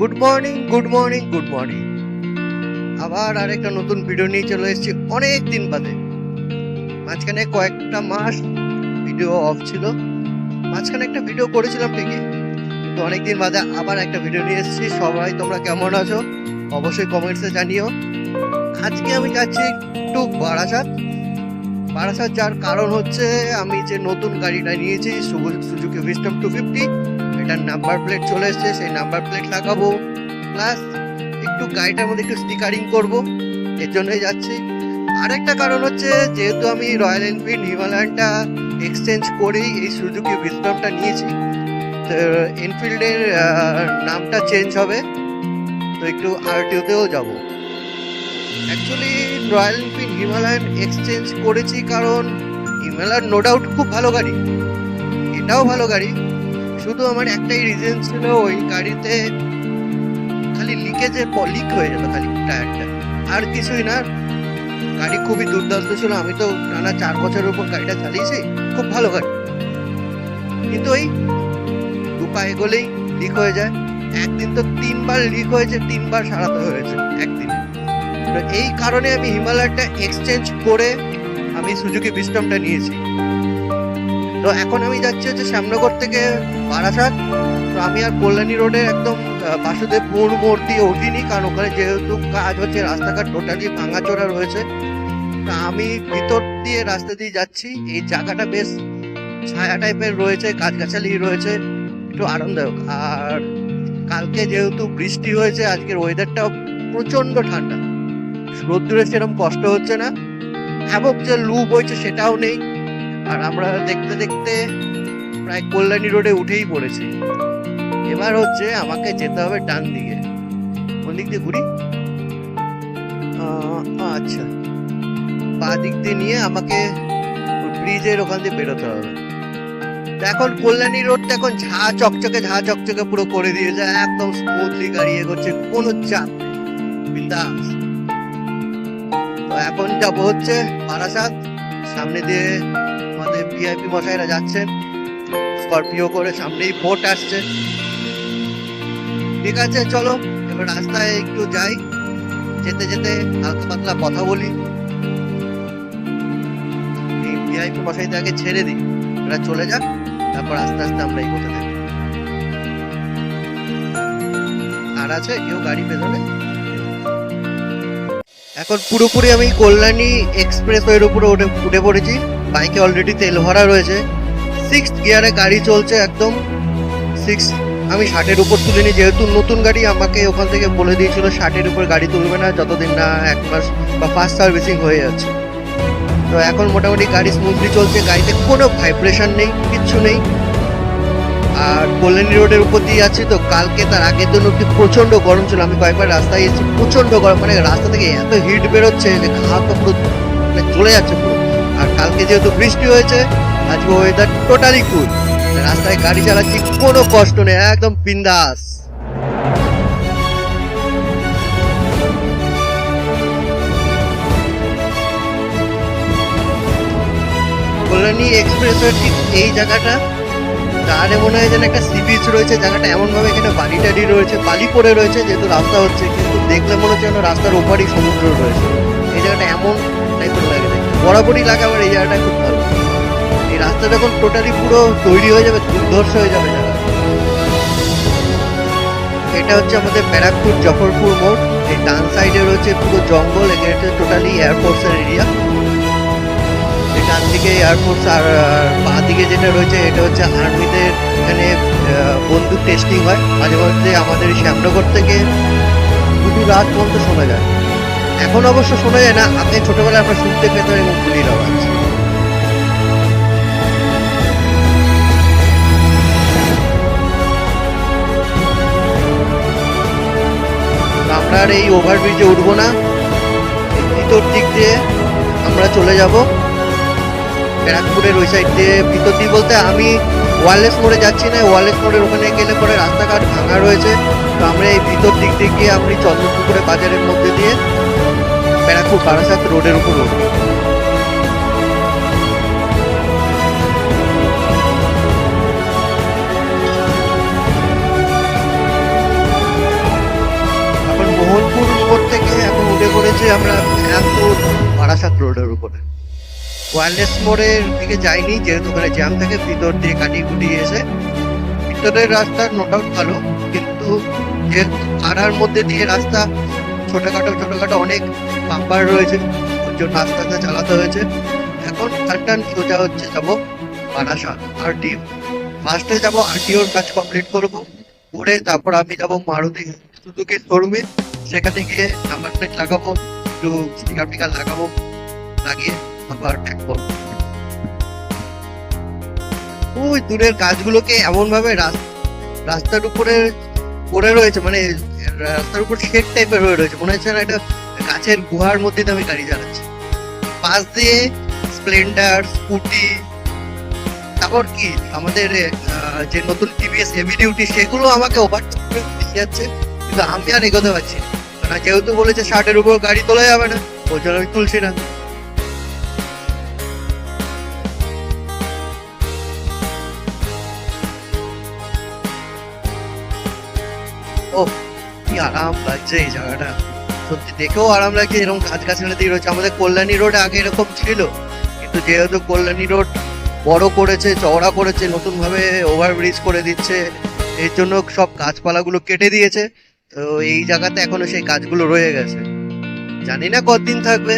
Good morning good morning good morning আবার আরেকটা নতুন ভিডিও নিয়ে চলে এসেছি অনেক দিন বাদে। মাঝখানে কয়েকটা মাস ভিডিও অফ ছিল। মাঝখানে একটা ভিডিও করেছিলাম ঠিকই। তো অনেকদিন বাদে আবার একটা ভিডিও নিয়ে এসেছি। সবাই তোমরা কেমন আছো? অবশ্যই কমেন্টসে জানিও। আজকে আমি যাচ্ছি একটু বারাসাত। বারাসাত যার কারণ হচ্ছে আমি যে নতুন গাড়িটা নিয়েছি সুজুকি উইস্টম টু ফিফটি এটার নাম্বার প্লেট চলে এসেছে, সেই নাম্বার প্লেট লাগাবো। প্লাস একটু গাড়িটার মধ্যে একটু স্টিকারিং করব। এর জন্যই যাচ্ছি। আরেকটা কারণ হচ্ছে, যেহেতু আমি রয়্যাল এনফিল্ড হিমালয়ানটা এক্সচেঞ্জ করেই এই সুজুকি উইস্টমটা নিয়েছি, তো এনফিল্ডের নামটা চেঞ্জ হবে। তো একটু আরটিওতেও যাব। Actually Royal Enfield Himalayan exchange করেছি কারণ হিমালয়ান নো ডাউট খুব ভালো গাড়ি। এটাও ভালো গাড়ি। শুধু আমার একটাই রিজন ছিল ওই গাড়িতে খালি লিকেজে লিক হয়ে যেত খালি টায়ারটা আর কিছুই না, গাড়ি খুবই দুর্দান্ত ছিল। আমি তো টানা চার বছরের উপর গাড়িটা চালিয়েছি, খুব ভালো গাড়ি। কিন্তু ওই দু পায়ে গলেই লিক হয়ে যায়। একদিন তো তিনবার লিক হয়েছে, তিনবার সারাতে হয়েছে একদিনে। তো এই কারণে আমি হিমালয়ানটা এক্সচেঞ্জ করে আমি সুজুকি বিস্টমটা নিয়েছি। তো এখন আমি যাচ্ছি হচ্ছে শ্যামনগর থেকে বারাসাত। তো আমি আর কল্যাণী রোডে একদম আহ, বাসুদেবপুর মোড় দিয়ে উঠিনি কারণ ওখানে যেহেতু কাজ হচ্ছে রাস্তাঘাট টোটালি ভাঙাচোরা রয়েছে। তা আমি ভিতর দিয়ে রাস্তা দিয়ে যাচ্ছি। এই জায়গাটা বেশ ছায়া টাইপের রয়েছে গাছগাছালি রয়েছে একটু আরামদায়ক। আর কালকে যেহেতু বৃষ্টি হয়েছে আজকের ওয়েদারটাও প্রচণ্ড ঠান্ডা। রোদ্দুরে সেরকম কষ্ট হচ্ছে না। এবং যে লু বইছে সেটাও নেই। আর আমরা দেখতে দেখতে প্রায় কল্যাণী রোডে উঠেই পড়েছি। এবার হচ্ছে আমাকে যেতে হবে ডান দিকে। কোন দিক দিয়ে ঘুরি? আচ্ছা। বা দিক দিয়ে নিয়ে আমাকে ব্রিজের ওখান দিয়ে বেরোতে হবে। এখন কল্যাণী রোডটা এখন ঝা চকচকে ঝা চকচকে পুরো করে দিয়েছে। একদম স্মুথলি গাড়ি এগোচ্ছে, কোনো চাপ বিন্দাস। তো এখন যাব হচ্ছে বারাসাত। সামনে দিয়ে ভিআইপি মশাইরা যাচ্ছেন। স্করপিও করে সামনেই বোট আসছে। ঠিক আছে, চলো, এবার রাস্তায় একটু যাই। যেতে যেতে হালকা পাতলা কথা বলি। ভিআইপি মশাইতে আগে ছেড়ে দিই। এরা চলে যাক, তারপর আস্তে আস্তে আমরা এগোতে থাকি। আর আছে, কেউ গাড়ি পেছনে? এখন পুরোপুরি আমি কল্যাণী এক্সপ্রেস উপরে উঠে উঠে পড়েছি। বাইকে অলরেডি তেল ভরা রয়েছে। সিক্স গিয়ারে গাড়ি চলছে একদম। সিক্স আমি ষাটের উপর তুলিনি, যেহেতু নতুন গাড়ি আমাকে ওখান থেকে বলে দিয়েছিল ষাটের উপর গাড়ি তুলবে না, যতদিন না এক মাস বা ফার্স্ট সার্ভিসিং হয়ে যাচ্ছে। তো এখন মোটামুটি গাড়ি স্মুথলি চলছে, গাড়িতে কোনো ভাইব্রেশন নেই, কিচ্ছু নেই। আর কল্যাণী রোডের উপর দিয়ে যাচ্ছি তো, কালকে তার আগের দিন অব্দি প্রচণ্ড গরম ছিল। আমি কয়েকবার রাস্তায় এসেছি, প্রচণ্ড গরম মানে রাস্তা থেকে এত হিট বেরোচ্ছে যে ঘা তো পুরো মানে চলে যাচ্ছে পুরো। আর কালকে যেহেতু বৃষ্টি হয়েছে, আজকে ওয়েদার টোটালি কুল রাস্তায় গাড়ি চালাচ্ছি, কোনো কষ্ট নেই, একদম বিন্দাস। কল্যাণী এক্সপ্রেসওয়ে ঠিক এই জায়গাটা তারে মনে হয় যেন একটা সি বিচ রয়েছে, জায়গাটা এমন ভাবে এখানে বালি টালি রয়েছে বালি পড়ে রয়েছে, যেহেতু রাস্তা হচ্ছে, কিন্তু দেখলে মনে হচ্ছে যেন রাস্তার ওপারই সমুদ্র রয়েছে। এই জায়গাটা এমন টাইপের লাগে বরাবরই লাগে আমার এই জায়গাটা খুব ভালো। এই রাস্তা যখন টোটালি পুরো তৈরি হয়ে যাবে, দুর্ধর্ষ হয়ে যাবে এটা হচ্ছে আমাদের ব্যারাকপুর জফরপুর মোড়। এই ডান সাইডে রয়েছে পুরো জঙ্গল, এখানে টোটালি এয়ারফোর্সের এরিয়া ডান দিকে এয়ারফোর্স আর বাঁ দিকে যেটা রয়েছে, এটা হচ্ছে আর্মিদের এখানে বন্দুক টেস্টিং হয়। মাঝে মধ্যে আমাদের শ্যামনগর থেকে দুটো রাত পর্যন্ত শোনা যায়। এখন অবশ্য শোনা যায় না, আপনি ছোটবেলায় আমরা শুনতে পেতাম এবং গুলির আওয়াজ আমরা আর এই ওভারব্রিজে উঠবো না। ভিতর দিক দিয়ে আমরা চলে যাব। ব্যারাকপুরের ওই সাইড দিয়ে ভিতর দিয়ে বলতে আমি ওয়ারলেস মোড়ে যাচ্ছি না ওয়ারলেস মোড়ের ওখানে গেলে পরে রাস্তাঘাট ভাঙা রয়েছে। তো আমরা এই ভিতর দিক দিয়ে গিয়ে আমি চন্দ্রপুকুরে বাজারের মধ্যে দিয়ে ব্যারাকপুর বারাসাত রোডের উপর রোড। মোহনপুর উপর থেকে এখন উঠে পড়েছি আমরা ব্যারাকপুর বারাসাত রোডের উপরে। ওয়ারলেস মোড়ের দিকে যাইনি, যেহেতু ওখানে জ্যাম থেকে, ভিতর দিয়ে কাটিয়ে কুটিয়ে এসে ভিতরের রাস্তা নো ডাউট ভালো, কিন্তু যেহেতু পাড়ার মধ্যে দিয়ে রাস্তা ছোটখাটো ছোটখাটো অনেক পাম্পার রয়েছে ওর জন্য আস্তে আস্তে চালাতে হয়েছে। এখন টান সোজা হচ্ছে যাব বারাসাত আরটিও ফার্স্টে যাব আরটিওর কাজ কমপ্লিট করব, করে তারপর আমি যাব মারুতি সুজুকি শোরুমে সেখানে গিয়ে নাম্বার প্লেট লাগাবো, একটু স্টিকার ফিকার লাগাবো, লাগিয়ে আবার ব্যাক করব। ওই দূরের গাছগুলোকে এমনভাবে রাস্তার উপরে পড়ে রয়েছে মানে রাস্তার উপর শেড টাইপের হয়ে রয়েছে। মনে হচ্ছে একটা গাছের গুহার মধ্যে আমি গাড়ি চালাচ্ছি। পাশ দিয়ে স্প্লেন্ডার স্কুটি তারপর কি? আমাদের যে নতুন টিভিএস হেভি ডিউটি সেগুলো আমাকে ওভারটেক করে যাচ্ছে। কিন্তু আমি আর এগোতে পারছি না। যেহেতু বলেছে ষাটের উপর গাড়ি তোলা যাবে না ওই জন্য আমি তুলছি না। ও কি আরাম লাগছে এই জায়গাটা। সত্যি দেখেও আরাম লাগছে, এরকম গাছ গাছালি দিয়ে রয়েছে আমাদের কল্যাণী রোড আগে এরকম ছিল। কিন্তু যেহেতু কল্যাণী রোড বড় করেছে, চওড়া করেছে নতুন ভাবে ওভারব্রিজ করে দিচ্ছে, এর জন্য সব গাছপালাগুলো কেটে দিয়েছে, তো এই জায়গাতে এখনও সেই গাছগুলো রয়ে গেছে। জানি না কতদিন থাকবে,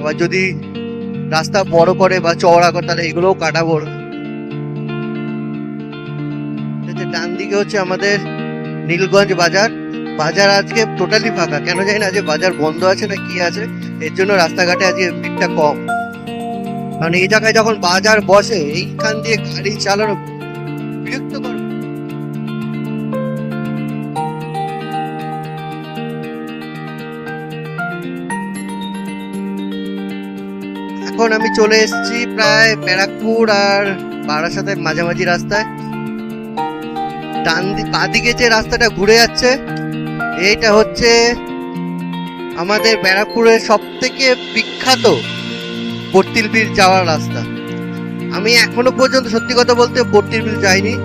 আবার যদি রাস্তা বড় করে বা চওড়া করে, তাহলে এগুলোও কাটাবো। ডান দিকে হচ্ছে আমাদের নীলগঞ্জ বাজার। বাজার আজকে টোটালি ফাঁকা। কেন জানি না যে বাজার বন্ধ আছে না কি আছে। এর জন্য রাস্তাঘাটে আজকে ভিড়টা কম। কারণ এই জায়গায় যখন বাজার বসে, এইখান দিয়ে গাড়ি চালানো এখন আমি চলে এসেছি প্রায় ব্যারাকপুর আর বারাসাতের মাঝামাঝি রাস্তায়। ডান দি- বাঁদিকে যে রাস্তাটা ঘুরে যাচ্ছে, এইটা হচ্ছে আমাদের ব্যারাকপুরের সব থেকে বিখ্যাত বর্তিল বিল যাওয়ার রাস্তা। আমি এখনও পর্যন্ত সত্যি কথা বলতে বর্তিল বিল যাইনি।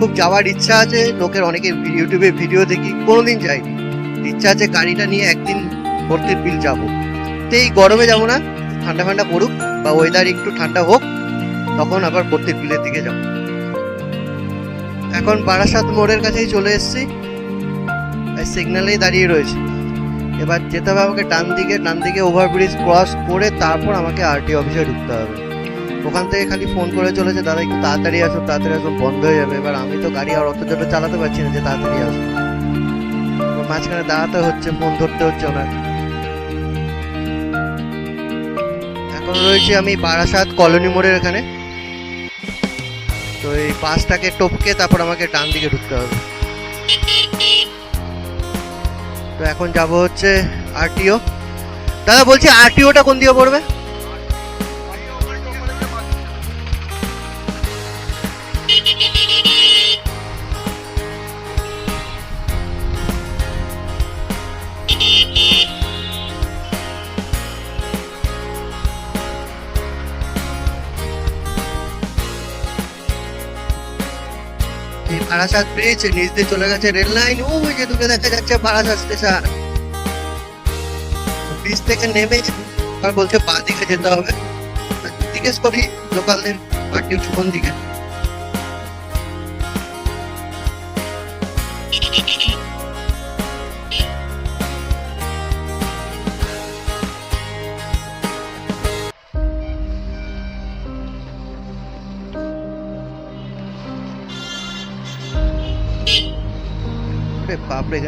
খুব যাওয়ার ইচ্ছা আছে, লোকের অনেকে ইউটিউবে ভিডিও দেখি, কোনোদিন যাইনি। ইচ্ছা আছে গাড়িটা নিয়ে একদিন বর্তিল বিল যাব। তো এই গরমে যাব না, ঠান্ডা ঠান্ডা পড়ুক বা ওয়েদার একটু ঠান্ডা হোক, তখন আবার বর্তিল বিলের দিকে যাব। এখন বারাসাত মোড়ের কাছেই চলে এসেছি। সিগন্যালেই দাঁড়িয়ে রয়েছে। এবার যেতে হবে আমাকে ডান দিকে ডান দিকে ওভারব্রিজ ক্রস করে তারপর আমাকে আরটি অফিসে ঢুকতে হবে। ওখান থেকে খালি ফোন করে চলেছে, দাদা, একটু তাড়াতাড়ি আসো তাড়াতাড়ি আসো, বন্ধ হয়ে যাবে। এবার আমি তো গাড়ি আর অত জোরে চালাতে পারছি না যে তাড়াতাড়ি আসো। মাঝখানে দাঁড়াতে হচ্ছে ফোন ধরতে হচ্ছে ওনার এখন রয়েছে আমি বারাসাত কলোনি মোড়ের এখানে। তো এই পাঁচটাকে টপকে তারপর আমাকে ডান দিকে ঢুকতে হবে। তো এখন যাব হচ্ছে আরটিও দাদা, বলছি আরটিওটা কোন দিকে পড়বে? বারাসাত ব্রিজ নিচ দিয়ে চলে গেছে রেল লাইন। ওই যে দূরে দেখা যাচ্ছে বারাসাত স্টেশন। ব্রিজ থেকে নেমে আর বলছে, বাঁ দিকে যেতে হবে। জিজ্ঞেস করি লোকালদের পার্টি দিকে?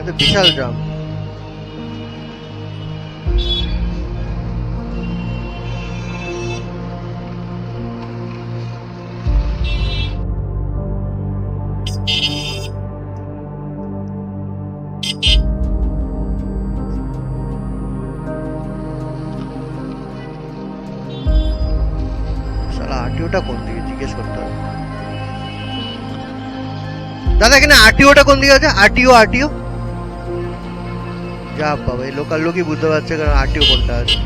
বাপরে বিশাল আরটিওটা কোন দিকে জিজ্ঞেস করতে হবে? দাদা, এখানে আরটিওটা কোন দিকে আছে? আরটিও আরটিও যা বাবা এই লোকাল লোকই বুঝতে পারছে কারণ আরটিও কোনটা আছে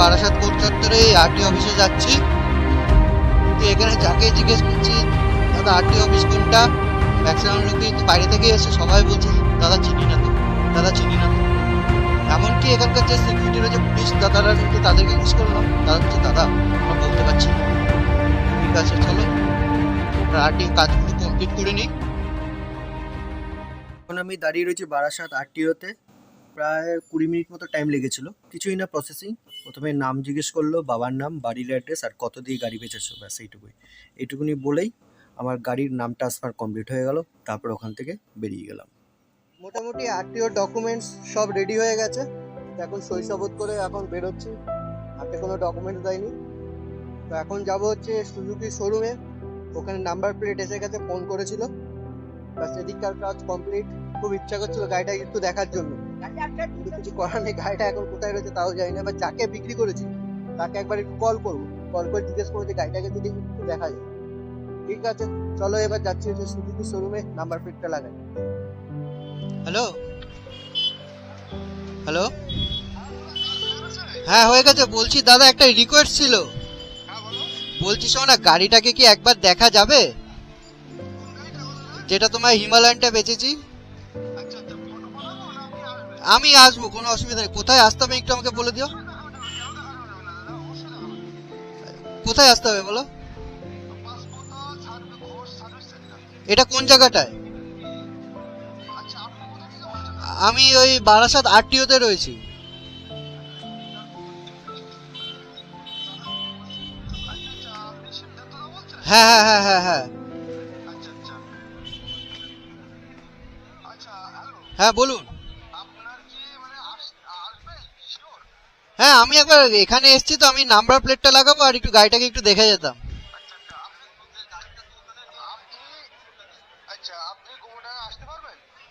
বারাসাত কোট চত্বরে আরটিও অফিসে যাচ্ছি। কিন্তু এখানে যাকে জিজ্ঞেস করছি, দাদা আরটি অফিস কোনটা? ম্যাক্সিমাম লোকই তো বাইরে থেকে এসে সবাই বলছে, দাদা চিনি না তো, দাদা চিনি না তো। এমনকি এখানকার যে সিকিউরিটি রয়েছে পুলিশ দাদারা রয়েছে, তাদেরকে জিজ্ঞেস করলাম তারা হচ্ছে দাদা, আমরা বলতে পারছি না। ঠিক আছে চলো আরটি কাজগুলো কমপ্লিট করে নিই। এখন আমি দাঁড়িয়ে রয়েছি বারাসাত আরটিওতে। প্রায় কুড়ি মিনিট মতো টাইম লেগেছিল। কিছুই না প্রসেসিং প্রথমে নাম জিজ্ঞেস করল বাবার নাম বাড়ির অ্যাড্রেস আর কত দিয়ে গাড়ি বেচেছো ব্যাস এইটুকুই। এইটুকুনি বলেই আমার গাড়ির নাম ট্রান্সফার কমপ্লিট হয়ে গেল। তারপর ওখান থেকে বেরিয়ে গেলাম। মোটামুটি আরটিওর ডকুমেন্টস সব রেডি হয়ে গেছে। এখন শৈশবোধ করে এখন বেরোচ্ছি। হাতে কোনো ডকুমেন্টস দেয়নি। তো এখন যাব হচ্ছে সুজুকি শোরুমে ওখানে নাম্বার প্লেট এসে গেছে ফোন করেছিল। ব্যাস, এদিককার কাজ কমপ্লিট খুব ইচ্ছা করছিল গাড়িটা একটু দেখার জন্য। কিন্তু কিছু করার নেই, গাড়িটা এখন কোথায় রয়েছে তাও জানি না। এবার যাকে বিক্রি করেছি, তাকে একবার একটু কল করব। কল করে জিজ্ঞেস করব যে গাড়িটাকে যদি একটু দেখা যায়। ঠিক আছে, চলো এবার যাচ্ছি হচ্ছে সুজুকি শোরুমে নাম্বার প্লেটটা লাগাই। হ্যালো হ্যালো হ্যাঁ হয়ে গেছে। বলছি, দাদা, একটা রিকোয়েস্ট ছিল। বলছি না গাড়িটাকে কি একবার দেখা যাবে? যেটা তোমার হিমালয়ানটা বেচেছি। আমি আসব, কোনো অসুবিধা নেই। কোথায় আসতে হবে একটু আমাকে বলে দিও। কোথায় আসতে হবে বলো? এটা কোন জায়গাটায়? আমি ওই বারাসাত আরটিওতে রয়েছি। হ্যাঁ হ্যাঁ হ্যাঁ হ্যাঁ হ্যাঁ। হ্যাঁ বলুন। হ্যাঁ আমি একবার এখানে এসেছি তো আমি নাম্বার প্লেটটা লাগাবো আর একটু গাড়িটাকে একটু দেখে যেতাম। আচ্ছা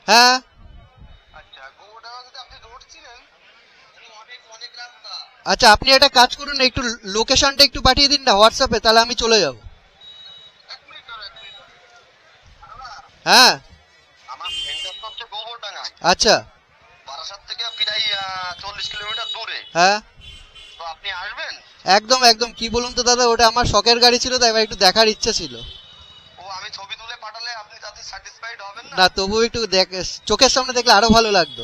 হ্যাঁ। আচ্ছা রাস্তা। আচ্ছা আপনি একটা কাজ করুন একটু লোকেশনটা একটু পাঠিয়ে দিন না হোয়াটসঅ্যাপে তাহলে আমি চলে যাব এক মিনিট ধরো এক মিনিট ধরো। হ্যাঁ। আমার সেন্টার তো হচ্ছে গোবরডাঙ্গা। আচ্ছা। বারাসাত থেকে প্রায় চল্লিশ কিলোমিটার দূরে। হ্যাঁ। তো আপনি আসবেন? একদম একদম। কি বলুন তো দাদা ওটা আমার শখের গাড়ি ছিল তাই এবার একটু দেখার ইচ্ছা ছিল। ও আমি ছবি তুলে পাঠালে আপনি তাতে স্যাটিসফাইড হবেন না? না তবু একটু দেখ চোখের সামনে দেখলে আরও ভালো লাগতো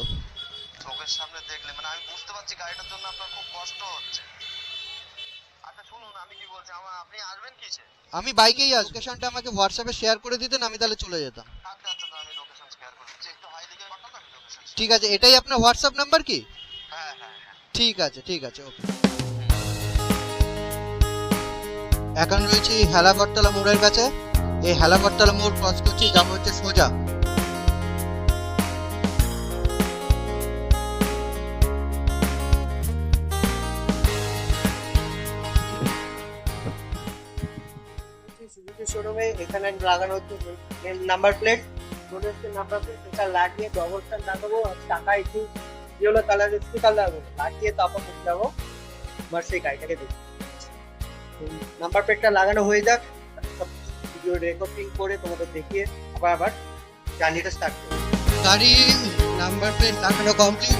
চোখের সামনে দেখলে মানে আমি বুঝতে পারছি গাড়িটার জন্য আপনার খুব কষ্ট হচ্ছে আচ্ছা শুনুন আমি কি বলছি আমার আপনি আসবেন কিসে আমি বাইকেই আস লোকেশনটা আমাকে হোয়াটসঅ্যাপে শেয়ার করে দিতেন আমি তাহলে চলে যেতাম। আচ্ছা আচ্ছা তো লোকেশন শেয়ার করে দিচ্ছি। একটু হাই দিকে পাঠান আমি লোকেশন ঠিক আছে এটাই আপনার হোয়াটসঅ্যাপ নাম্বার কি? হ্যাঁ হ্যাঁ হ্যাঁ। ঠিক আছে ঠিক আছে ওকে। এখন রয়েছি হেলাকরতলা মোড়ের কাছে। এই হেলাকরতলা মোড় ক্রস করছি যাব হচ্ছে সোজা। লাগানো হচ্ছে নাম্বার প্লেট মনে নাম্বার প্লেট এটা লাগিয়ে ডবল লাগাবো আর টাকা একটু ইয়েলো কালার স্টিকার লাগাবো লাগিয়ে তারপর করতে যাব এবার সেই গাড়িটাকে দেখি। নাম্বার প্লেটটা লাগানো হয়ে যাক। ভিডিও রেকর্ডিং করে তোমাদের দেখিয়ে আবার আবার জার্নিটা স্টার্ট করব। গাড়ি নাম্বার প্লেট লাগানো কমপ্লিট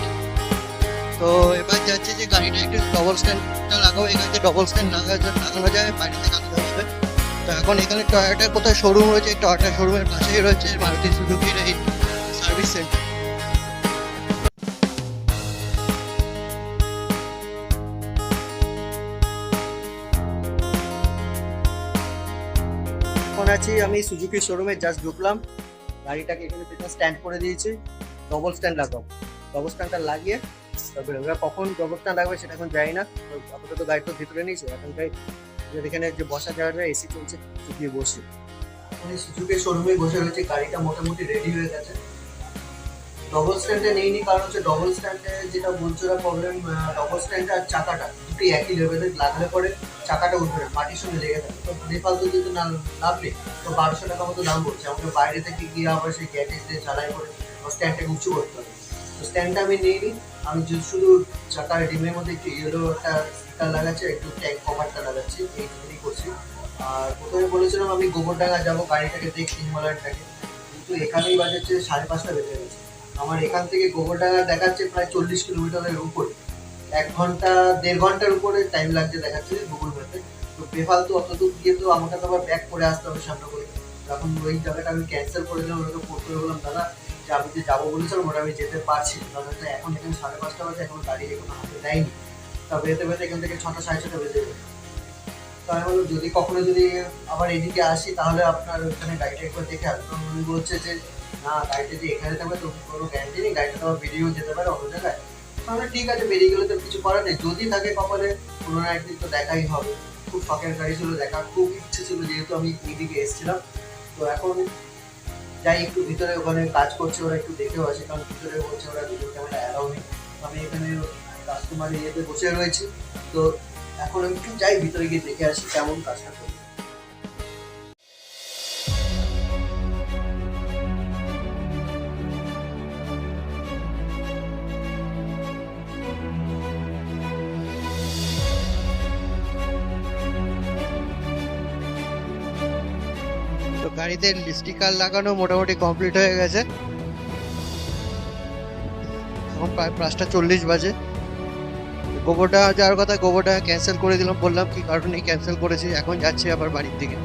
তো এবার যাচ্ছে যে গাড়িটা একটু ডবল স্ট্যান্ডটা লাগাবো। এখানে ডবল স্ট্যান্ড লাগানো আনতে হবে এখন এখানে টয়োটার কোথায় শোরুম রয়েছে? টয়োটা শোরুমের পাশেই রয়েছে মারুতি সুজুকির এই সার্ভিস সেন্টার এখন আছি আমি সুজুকি শোরুমে জাস্ট ঢুকলাম। গাড়িটাকে এখানে পেছনে স্ট্যান্ড করে দিয়েছি। ডবল স্ট্যান্ড লাগাবো। ডবল স্ট্যান্ডটা লাগিয়ে তারপরে এবার কখন ডবল স্ট্যান্ড লাগবে সেটা এখন জানি না। আপাতত গাড়ি তো ভিতরে নিয়েছে এখন যে এখানে যে বসা জায়গাটা এসি চলছে গিয়ে বসি। সুজুকি শোরুমে বসে রয়েছে, গাড়িটা মোটামুটি রেডি হয়ে গেছে। ডবল স্ট্যান্ডে নেইনি, কারণ হচ্ছে ডবল স্ট্যান্ডে যেটা বলছো না প্রবলেম ডবল স্ট্যান্ড আর চাকাটা দুটি একই লেভেলে লাগলে পরে চাকাটা উঠবে না, মাটির সঙ্গে লেগে থাকে। তো নেপাল তো যদি না, লাভ তো বারোশো টাকা মতো দাম পড়ছে আমাকে বাইরে থেকে গিয়ে আবার সেই গ্যাটেজ দিয়ে চালাই করে স্ট্যান্ডটাকে উঁচু করতে হবে। তো স্ট্যান্ডটা আমি নিইনি আমি যে শুধু চাকার ডিমের মধ্যে একটু ইয়েলো একটা স্টিকার লাগাচ্ছি একটু ট্যাঙ্ক কভারটা লাগাচ্ছি এইটুকুনি করছি। আর প্রথমে বলেছিলাম আমি গোবরডাঙ্গা যাব, গাড়িটাকে দেখছি হিমালয়ানটাকে কিন্তু এখানেই বাজাচ্ছে সাড়ে পাঁচটা বেজে গেছে। আমার এখান থেকে গোবরডাঙ্গা দেখাচ্ছে প্রায় চল্লিশ কিলোমিটারের উপরে। এক ঘণ্টা, দেড় ঘণ্টার উপরে টাইম লাগছে দেখাচ্ছে গুগল ম্যাপে তো বেফালতু অত দূর গিয়ে তো আমাকে তো আবার ব্যাক করে আসতে হবে সামনে করে। তো যখন ওই জায়গাটা আমি ক্যান্সেল করে দিলাম ওটাকে ফোন করে বললাম, দাদা আমি যে যাব বলেছিলাম ওটা আমি যেতে পারছি। দাদা এখন এখানে সাড়ে পাঁচটা বাজে, এখন গাড়ি এখনও হাতে দেয়নি। তা বেরোতে বেরোতে এখান থেকে ছটা, সাড়ে ছটা বেজে যাবে তো আমি বললাম, যদি কখনো যদি আবার এদিকে আসি, তাহলে আপনার ওখানে গাড়িটা একবার দেখে আসব। উনি বলছে যে, না গাড়িটা যে এখানে থাকবে, তো কোনো গ্যারান্টি নেই। গাড়িটা তো আবার বেরিয়েও যেতে পারে অন্য জায়গায়। তাহলে ঠিক আছে, বেরিয়ে গেলে তো কিছু করার নেই। যদি থাকে কপালে, কোনো না একদিন তো দেখাই হবে। খুব শখের গাড়ি ছিল দেখা খুব ইচ্ছে ছিল, যেহেতু আমি এইদিকে এসেছিলাম। তো এখন যাই, একটু ভিতরে ওখানে কাজ করছে, ওরা একটু দেখেও আসে, কারণ ভিতরে বলছে ওরা ভিডিও ক্যামেরা অ্যালাউ নেই। আমি এখানে কাস্টমার ইয়েতে বসে রয়েছি। তো এখন আমি একটু যাই, ভিতরে গিয়ে দেখে আসি কেমন কাজটা করি তো গাড়িতে স্টিকার লাগানো মোটামুটি কমপ্লিট হয়ে গেছে। এখন প্রায় পাঁচটা চল্লিশ বাজে। গোবরটা যাওয়ার কথা, গোবরটা ক্যান্সেল করে দিলাম, বললাম কি কারণে ক্যান্সেল করেছি, এখন যাচ্ছি আবার বাড়ির দিকে।